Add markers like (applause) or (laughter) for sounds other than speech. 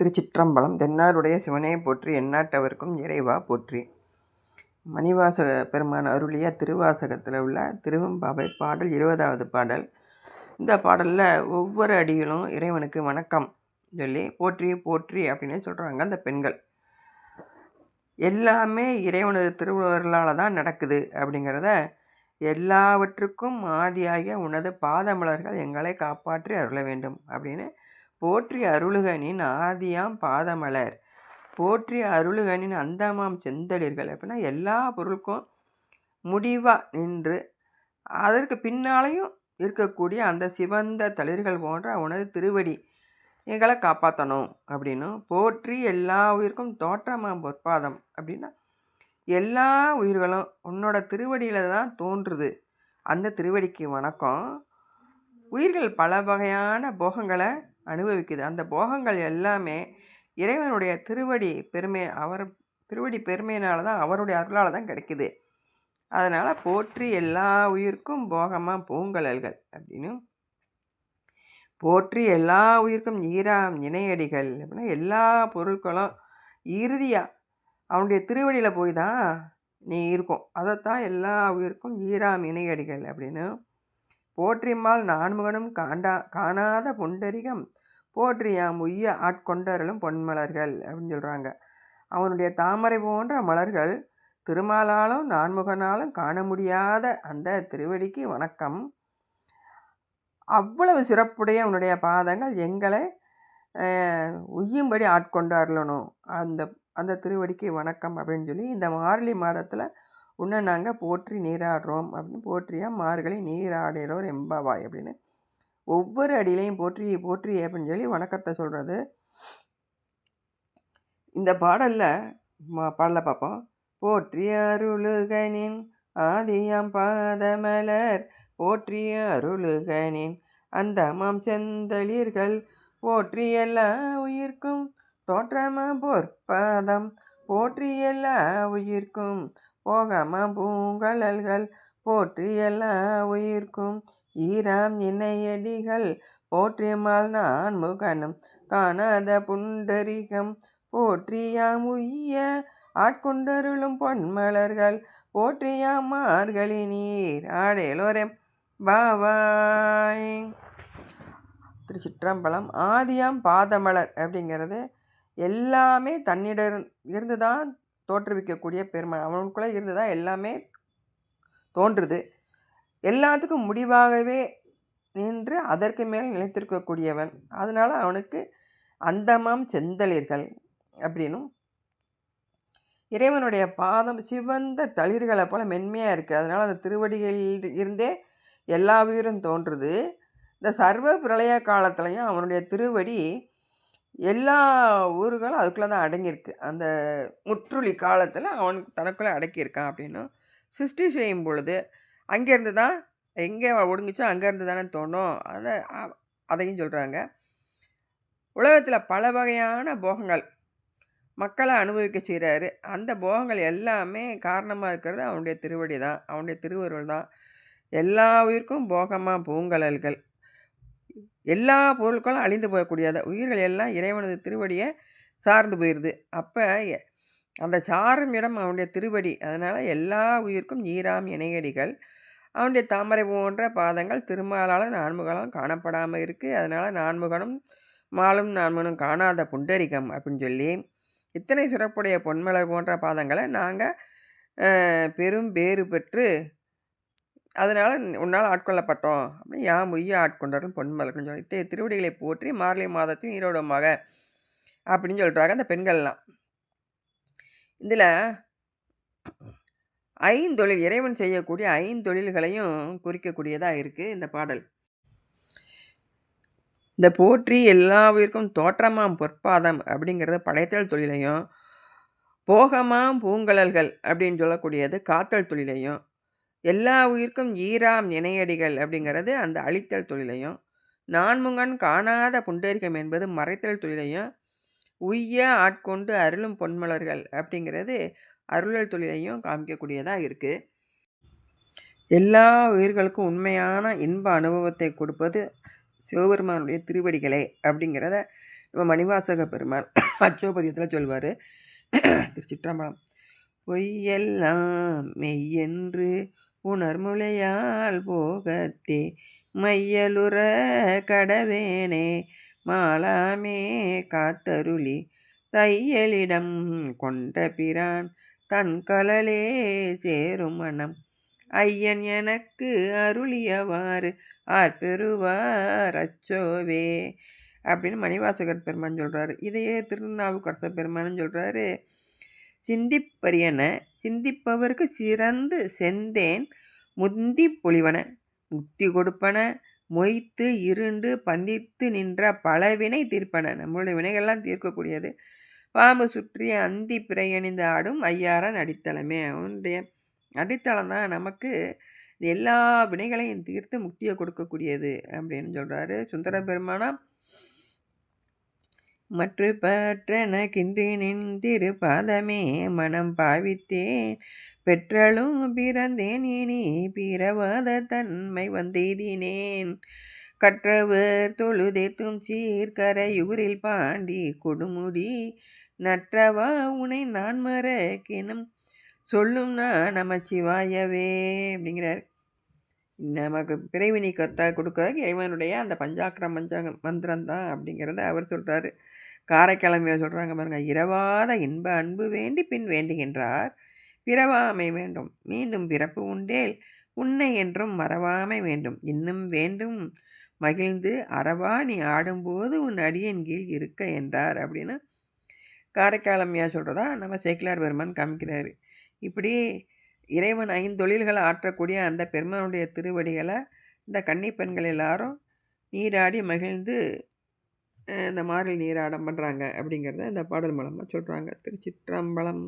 திருச்சிற்றம்பலம் தென்னாருடைய சிவனே போற்றி எந்நாட்டவர்க்கும் இறைவா போற்றி. மணிவாசக பெருமான் அருளிய திருவாசகத்தில் உள்ள திருவம்பாவை பாடல் இருபதாவது பாடல். இந்த பாடலில் ஒவ்வொரு அடியிலும் இறைவனுக்கு வணக்கம் சொல்லி போற்றி போற்றி அப்படின்னு சொல்கிறாங்க அந்த பெண்கள். எல்லாமே இறைவனது திருவுருளால் தான் நடக்குது அப்படிங்கிறத எல்லாவற்றுக்கும் ஆதியாகிய உனது பாதமலர்கள் எங்களை காப்பாற்றி அருள வேண்டும் அப்படின்னு போற்றி அருளுகனின் ஆதியாம் பாதமலர். போற்றி அருளுகனின் அந்தமாம் செந்தளிர்கள். அப்படின்னா எல்லா பொருளுக்கும் முடிவாக நின்று அதற்கு பின்னாலையும் இருக்கக்கூடிய அந்த சிவந்த தளிர்கள் போன்ற உனது திருவடி எங்களை காப்பாற்றணும் அப்படின்னும் போற்றி எல்லா உயிருக்கும் தோற்றமாம் பொற்பாதம் அப்படின்னா எல்லா உயிர்களும் உன்னோட திருவடியில் தான் தோன்றுது. அந்த திருவடிக்கு வணக்கம். உயிர்கள் பல வகையான போகங்களை அனுபவிக்குது. அந்த போகங்கள் எல்லாமே இறைவனுடைய திருவடி பெருமை அவர் திருவடி பெருமையினால தான் அவருடைய அருளால் தான் கிடைக்குது. அதனால் போற்றி எல்லா உயிருக்கும் போகமாக பூங்கலல்கள் அப்படின்னு. போற்றி எல்லா உயிருக்கும் ஈராம் இணையடிகள் அப்படின்னா எல்லா பொருட்களும் இறுதியாக அவனுடைய திருவடியில் போய் தான் நீ இருக்கும். அதைத்தான் எல்லா உயிருக்கும் ஈராம் இணையடிகள் அப்படின்னு. போற்றிம்மாள் நான்முகனும் காண்டா காணாத புண்டரிகம் போற்றியாம் உய்ய ஆட்கொண்டருளும் பொன்மலர்கள்? அப்படின்னு சொல்கிறாங்க அவனுடைய தாமரை போன்ற மலர்கள் திருமாலாலும் நான்முகனாலும் காண முடியாத அந்த திருவடிக்கு வணக்கம். அவ்வளவு சிறப்புடைய அவனுடைய பாதங்கள் எங்களை உய்யும்படி ஆட்கொண்டு அருளணும் அந்த அந்த திருவடிக்கு வணக்கம் அப்படின்னு சொல்லி இந்த மார்கழி மாதத்தில் உன்னை நாங்கள் போற்றி நீராடுறோம் அப்படின்னு போற்றியாக மார்கழி நீராடுகிறோர் எம்பாவாய் அப்படின்னு ஒவ்வொரு அடியிலையும் போற்றி போற்றி அப்படின்னு சொல்லி வணக்கத்தை சொல்கிறது இந்த பாடலில் பாடலை பார்ப்போம் போற்றி அருளுகனின் ஆதியம் பாதமலர் போற்றி அருளுகனின் அந்த மாம் செந்தளிர்கள் போற்றி எல்லா உயிர்க்கும் தோற்றமா பொற்பாதம் போற்றி எல்லா உயிர்க்கும் போகமா பூங்கழல்கள் போற்றி எல்லா உயிர்க்கும் ஈராம் இணையடிகள் போற்றியமால் நான் முகனும் காணாத புண்டரிகம் போற்றியாம் உய்ய ஆட்கொண்டருளும் பொன்மலர்கள் போற்றியாம் மார்கழி நீர் ஆடேலோரே பாவாய் திருச்சிற்றம்பலம். ஆதியாம் பாதமலர் அப்படிங்கிறது எல்லாமே தன்னிட இருந்து தான் தோற்றுவிக்கக்கூடிய பெருமாள். அவனுக்குள்ளே இருந்து தான் எல்லாமே தோன்றுது. எல்லாத்துக்கும் முடிவாகவே நின்று அதற்கு மேல் நிலைத்திருக்கக்கூடியவன். அதனால் அவனுக்கு அந்தமாம் செந்தளிர்கள் அப்படின்னும். இறைவனுடைய பாதம் சிவந்த தளிர்களை போல் மென்மையாக இருக்குது அதனால் அந்த திருவடிகளில் இருந்தே எல்லா உயிரும் தோன்றுது. இந்த சர்வ பிரளய காலத்துலையும் அவனுடைய திருவடி எல்லா ஊர்களும் அதுக்குள்ளே தான் அடங்கியிருக்கு. அந்த முற்றுலி காலத்தில் அவன் தனக்குள்ளே அடக்கியிருக்கான் அப்படின்னும். சிருஷ்டி செய்யும் பொழுது அங்கேருந்து தான் எங்கே ஒடுங்குச்சோ அங்கேருந்து தானே தோணும். அதை அதையும் சொல்கிறாங்க உலகத்தில் பல வகையான போகங்கள் மக்களை அனுபவிக்க செய்கிறாரு அந்த போகங்கள் எல்லாமே காரணமாக இருக்கிறது அவனுடைய திருவடி தான். அவனுடைய திருவருள் தான். எல்லா உயிருக்கும் போகமாக பூங்கலல்கள். எல்லா பொருட்களும் அழிந்து போகக்கூடியது. உயிர்கள் எல்லாம் இறைவனது திருவடியை சார்ந்து போயிடுது அப்போ அந்த சாரும் இடம் அவனுடைய திருவடி. அதனால் எல்லா உயிருக்கும் ஈராம் இணையடிகள். அவனுடைய தாமரை போன்ற பாதங்கள் திருமாலாலும் நான்முகலும் காணப்படாமல் இருக்குது அதனால் நான்முகனும் மாலும் நான்முகனும் காணாத புண்டரிகம் அப்படின்னு சொல்லி இத்தனை சிறப்புடைய பொன்மலர் போன்ற பாதங்களை நாங்கள் பெரும் பேறு பெற்று அதனால் உன்னால் ஆட்கொள்ளப்பட்டோம். அப்படின்னு யா உய்ய ஆட்கொண்டாரும் பொன்மலர்னு சொல்லி இத்தகைய திருவடிகளை போற்றி மார்கழி மாதத்தின் ஈரோடமாக அப்படின்னு சொல்கிறாங்க அந்த பெண்கள்லாம். இதில் ஐந்தொழில் இறைவன் செய்யக்கூடிய ஐந்தொழில்களையும் குறிக்கக்கூடியதாக இருக்குது இந்த பாடல். இந்த போற்றி எல்லா தோற்றமாம் பொற்பாதம் அப்படிங்கிறது படைத்தல் தொழிலையும் போகமாம் பூங்கலல்கள் அப்படின்னு சொல்லக்கூடியது காத்தல் தொழிலையும் எல்லா உயிர்க்கும் ஈராம் நினையடிகள் அப்படிங்கிறது அந்த அழித்தல் தொழிலையும் நான்முகன் காணாத புண்டரிகம் என்பது மறைத்தல் தொழிலையும் உய்ய ஆட்கொண்டு அருளும் பொன்மலர்கள் அப்படிங்கிறது அருளல் தொழிலையும் காமிக்கக்கூடியதாக இருக்குது எல்லா உயிர்களுக்கும் உண்மையான இன்ப அனுபவத்தை கொடுப்பது சிவபெருமானுடைய திருவடிகளே அப்படிங்கிறத நம்ம மணிவாசக பெருமாள் (coughs) அச்சோபதியத்தில் சொல்வார். (coughs) திருச்சிற்றம்பலம் பொய்யெல்லாம் மெய்யென்று உணர்முலையால் போகத்தே மையலுற கடவேனே மாலாமே காத்தருளி தையலிடம் கொண்ட பிரான் தன் கலலே சேரும் மனம். ஐயன் எனக்கு அருளியவாறு ஆர் பெறுவார் அச்சோவே அப்படின்னு மணிவாசகர் பெருமான் சொல்கிறாரு இதையே திருநாவுக்கரச பெருமான்னு சொல்கிறாரு சிந்திப்பரியன சிந்திப்பவருக்கு சிறந்து செந்தேன் முந்தி பொழிவன முக்தி கொடுப்பன மொய்த்து இருண்டு பந்தித்து நின்ற பலவினை தீர்ப்பன. நம்மளுடைய வினைகள்லாம் தீர்க்கக்கூடியது. பாம்பு சுற்றி அந்தி பிறையணிந்து ஆடும் ஐயாரன் அடித்தளமே அவனுடைய அடித்தளம் தான் நமக்கு எல்லா வினைகளையும் தீர்த்து முக்தியை கொடுக்கக்கூடியது அப்படின்னு சொல்கிறாரு சுந்தர பெருமானா மற்ற பற்றன கின்றினின் திரு பாதமே மனம் பாவித்தேன். பெற்றலும் பிறந்தேன் இனி பிறவாத தன்மை வந்தெய்தினேன். கற்றவர் தொழுதேத்தும் சீர்கரையூரில் பாண்டி கொடுமுடி. நற்றவா உனை நான் மறக்கினும் சொல்லும் நான் நமச்சிவாயவே அப்படிங்கிறார். நமக்கு பிறவி நீக்கத்தை கொடுக்கறதுக்கு இறைவனுடைய அந்த பஞ்சாக்கிரம் மஞ்சாங்க மந்திரம் தான் அப்படிங்கிறத அவர் சொல்கிறாரு காரைக்கிழமையில் சொல்கிறாங்க பாருங்கள் இரவாத இன்ப அன்பு வேண்டி பின் வேண்டுகின்றார். பிறவாமை வேண்டும் மீண்டும் பிறப்பு உண்டேல் உன்னை என்றும் மறவாமை வேண்டும். இன்னும் வேண்டும் மகிழ்ந்து அறவா நீ ஆடும்போது உன் அடியின் கீழ் இருக்க என்றார் அப்படின்னு காரைக்காலம்யா சொல்கிறதா நம்ம சேக்கிலார் பெருமான் காமிக்கிறாரு. இப்படி இறைவன் ஐந்தொழில்களை ஆற்றக்கூடிய அந்த பெருமானுடைய திருவடிகளை இந்த கன்னி பெண்கள் எல்லாரும் நீராடி மகிழ்ந்து இந்த மாரில் நீராடம் பண்ணுறாங்க அப்படிங்கிறத இந்த பாடல் மூலமாக சொல்கிறாங்க திருச்சிற்றம்பலம்.